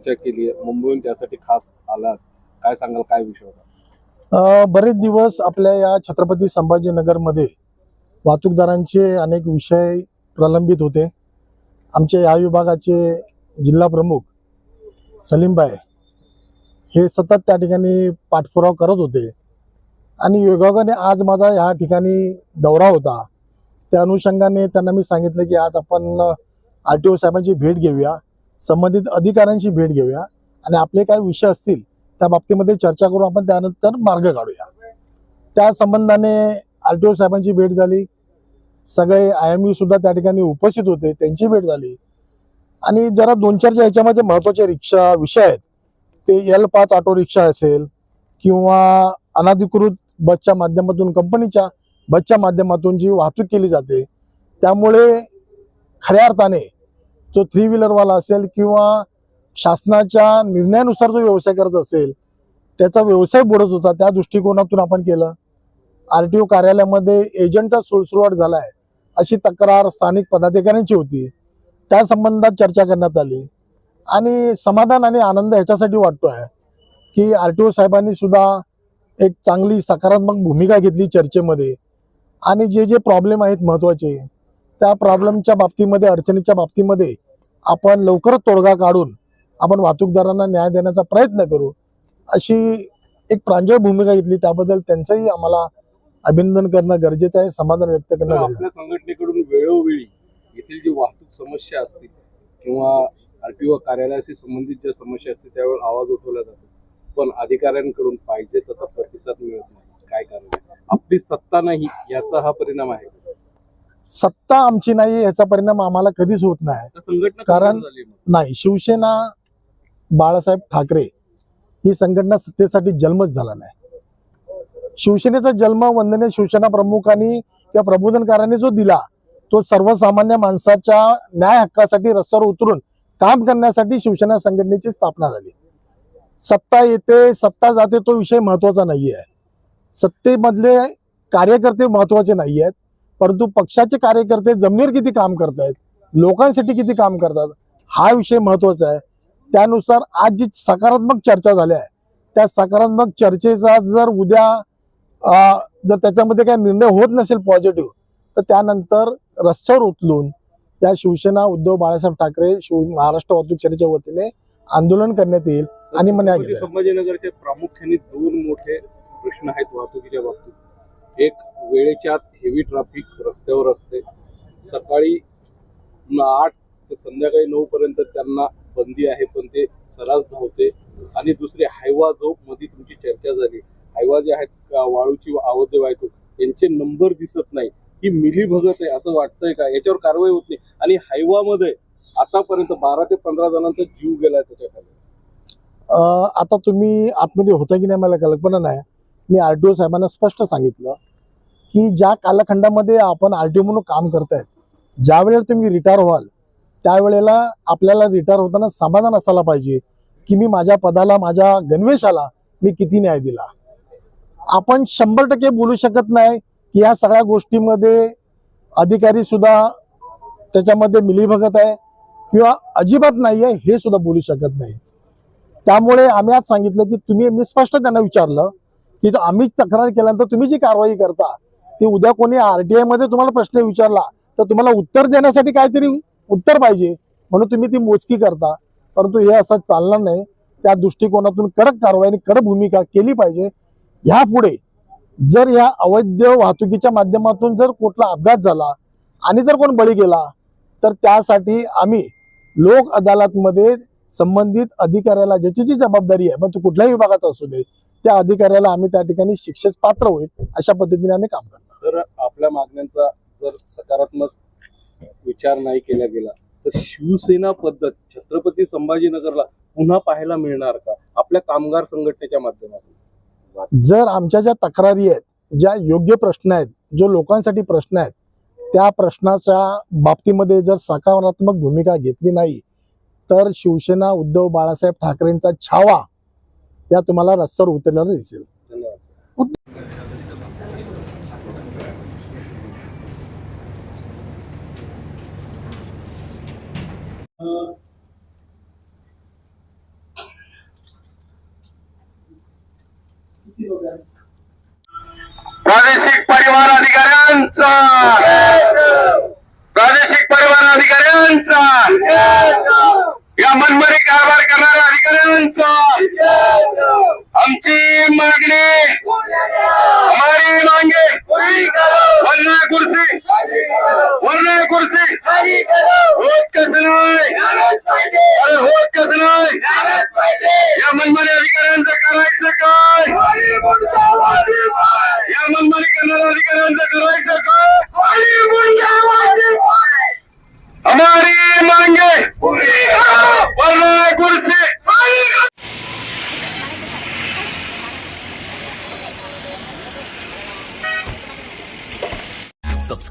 चर्चा केली आहे. मुंबईहून त्यासाठी खास आलात. काय सांगाल? काय विषय होता? बरेच दिवस आपल्या या छत्रपती संभाजीनगरमध्ये वाहतूकदारांचे अनेक विषय प्रलंबित होते. आमच्या या विभागाचे जिल्हा प्रमुख सलीमबाई हे सतत त्या ठिकाणी पाठपुरावा करत होते. आणि योगायोगाने आज माझा या ठिकाणी दौरा होता. त्या अनुषंगाने त्यांना मी सांगितलं की आज आपण आर टी ओ साहेबांची भेट घेऊया. संबंधित अधिकाऱ्यांची भेट घेऊया. आणि आपले काय विषय असतील त्या बाबतीमध्ये चर्चा करून आपण त्यानंतर मार्ग काढूया. त्या संबंधाने आर टी ओ साहेबांची भेट झाली. सगळे आय एम यू सुद्धा त्या ठिकाणी उपस्थित होते त्यांची भेट झाली. आणि जरा दोन चारच्या ह्याच्यामध्ये महत्त्वाचे रिक्षा विषय आहेत. ते एल पाच ऑटो रिक्षा असेल किंवा अनाधिकृत बसच्या माध्यमातून कंपनीच्या बसच्या माध्यमातून जी वाहतूक केली जाते त्यामुळे खऱ्या अर्थाने जो थ्री व्हीलरवाला असेल किंवा शासनाच्या निर्णयानुसार जो व्यवसाय करत असेल त्याचा व्यवसाय बुडत होता त्या दृष्टिकोनातून आपण केलं. आर टी ओ कार्यालयामध्ये एजंटचा सुळसुळाट झाला आहे अशी तक्रार स्थानिक पदाधिकाऱ्यांची होती. त्या संबंधात चर्चा करण्यात आली. आणि समाधान आणि आनंद ह्याच्यासाठी वाटतोय की आर टी ओ साहेबांनी सुद्धा एक चांगली सकारात्मक भूमिका घेतली चर्चेमध्ये. आणि जे जे प्रॉब्लेम आहेत महत्त्वाचे त्या प्रॉब्लेमच्या बाबतीमध्ये अडचणीच्या बाबतीमध्ये आपण लवकरच तोडगा काढून आपण वाहतूकदारांना न्याय देण्याचा प्रयत्न करू. अशी एक प्रांजळ भूमिका घेतली. त्याबद्दल त्यांचंही आम्हाला अभिनंदन करणं गरजेचं आहे समाधान व्यक्त करणं आपल्या संघटनेकडून वेळोवेळी येथील जी वाहतूक समस्या असतील किंवा आरटीओ कार्यालयाशी संबंधित ज्या समस्या असतील त्यावेळेस आवाज उठवला जातो. पण अधिकाऱ्यांकडून पाहिजे तसा प्रतिसाद मिळत नाही. काय कारण? आपली सत्ता नाही याचा हा परिणाम आहे. सत्ता आमची नाही याचा परिणाम आम्हाला कधीच होत नाही. कारण-. नाही शिवसेना बाळासाहेब ठाकरे ही संघटना सत्तेसाठी जन्मच झाला नाही. शिवसेनेचा जन्म वंदनीय शिवसेना प्रमुखांनी किंवा प्रबोधनकारांनी जो दिला तो सर्वसामान्य माणसाच्या न्याय हक्कासाठी रस्त्यावर उतरून काम करण्यासाठी शिवसेना संघटनेची स्थापना झाली. सत्ता येते सत्ता जाते तो विषय महत्त्वाचा नाही आहे सत्तेमधले कार्यकर्ते महत्त्वाचे नाही आहेत परंतु पक्षाचे कार्यकर्ते जमिनीवर किती काम करतायत लोकांसाठी किती काम करतात हा विषय महत्त्वाचा आहे त्यानुसार आज जी सकारात्मक चर्चा झाली आहे त्या सकारात्मक चर्चेचा जर उद्या जर त्याच्यामध्ये काही निर्णय होत नसेल पॉझिटिव्ह तर त्यानंतर रस्त्यावर उचलून त्या शिवसेना उद्धव बाळासाहेब ठाकरे शिव महाराष्ट्र वाहतूक सेनेच्या वतीने आंदोलन करण्यात येईल आणि. संभाजीनगरचे प्रामुख्याने दोन मोठे प्रश्न आहेत वाहतुकीच्या बाबतीत एक वेळेच्या हेवी ट्रॅफिक रस्त्यावर असते. सकाळी आठ ते संध्याकाळी नऊ पर्यंत त्यांना बंदी आहे पण ते सरास धावते. आणि दुसरे हायवा जो मध्ये तुमची चर्चा झाली. हायवा जे आहेत वाळूची अवध्य वाहतूक यांचे नंबर दिसत नाही. ही मिली भगत आहे असं वाटतंय का? याच्यावर कारवाई होत नाही. आणि हायवामध्ये आतापर्यंत बारा ते पंधरा जणांचा जीव गेलाय त्याच्याखाली. आता तुम्ही आतमध्ये होता की नाही मला कल्पना नाही. मी आर टी ओ साहेबांना स्पष्ट सांगितलं. की ज्या कालखंडामध्ये आपण आर टी ओ म्हणून काम करतायत ज्या वेळेला तुम्ही रिटायर व्हाल त्यावेळेला आपल्याला रिटायर होताना समाधान असायला पाहिजे की मी माझ्या पदाला माझ्या गणवेशाला मी किती न्याय दिला. आपण शंभर टक्के बोलू शकत नाही की या सगळ्या गोष्टीमध्ये अधिकारी सुद्धा त्याच्यामध्ये मिलीभगत आहे किंवा अजिबात नाही आहे हे सुद्धा बोलू शकत नाही. त्यामुळे आम्ही आज सांगितलं की तुम्ही मी स्पष्ट त्यांना विचारलं की आम्ही तक्रार केल्यानंतर तुम्ही जी कारवाई करता ती उद्या कोणी आरटीआयमध्ये तुम्हाला प्रश्न विचारला तर तुम्हाला उत्तर देण्यासाठी काहीतरी उत्तर पाहिजे. म्हणून तुम्ही ती मोजकी करता. परंतु हे असं चालणार नाही. त्या दृष्टिकोनातून कडक कारवाई आणि कडक भूमिका केली पाहिजे. ह्या पुढे जर या अवैध वाहतुकीच्या माध्यमातून जर कुठला अपघात झाला आणि जर कोण बळी गेला तर त्यासाठी आम्ही लोक अदालतमध्ये संबंधित अधिकाऱ्याला ज्याची जी जबाबदारी आहे मग तो कुठल्याही विभागाचा असू दे त्या अधिकाऱ्याला आम्ही त्या ठिकाणी शिक्षेस पात्र होईल अशा पद्धतीने आम्ही काम करतो सर आपल्या मागण्यांचा जर सकारात्मक विचार नाही केला गेला तर शिवसेना पद्धत छत्रपती संभाजीनगरला पुन्हा पाहायला मिळणार का? आपल्या कामगार संघटनेच्या माध्यमातून. जर आमच्या ज्या तक्रारी आहेत ज्या योग्य प्रश्न आहेत जो लोकांसाठी प्रश्न आहेत त्या प्रश्नाच्या बाबतीमध्ये जर सकारात्मक भूमिका घेतली नाही तर शिवसेना उद्धव बाळासाहेब ठाकरेंचा छावा त्या तुम्हाला रस्त्यावर उतरल्याला दिसेल. प्रादेशिक परिवार अधिकाऱ्यांचा! प्रादेशिक परिवार अधिकाऱ्यांचा! या मनमरी आमची. मागणी. हमारी मांगे. वरना कुर्सी. वरना कुर्सी. होत कस नाही. अरे होत कस नाही. या मनमाने अधिकाऱ्यांचं करायचं काय?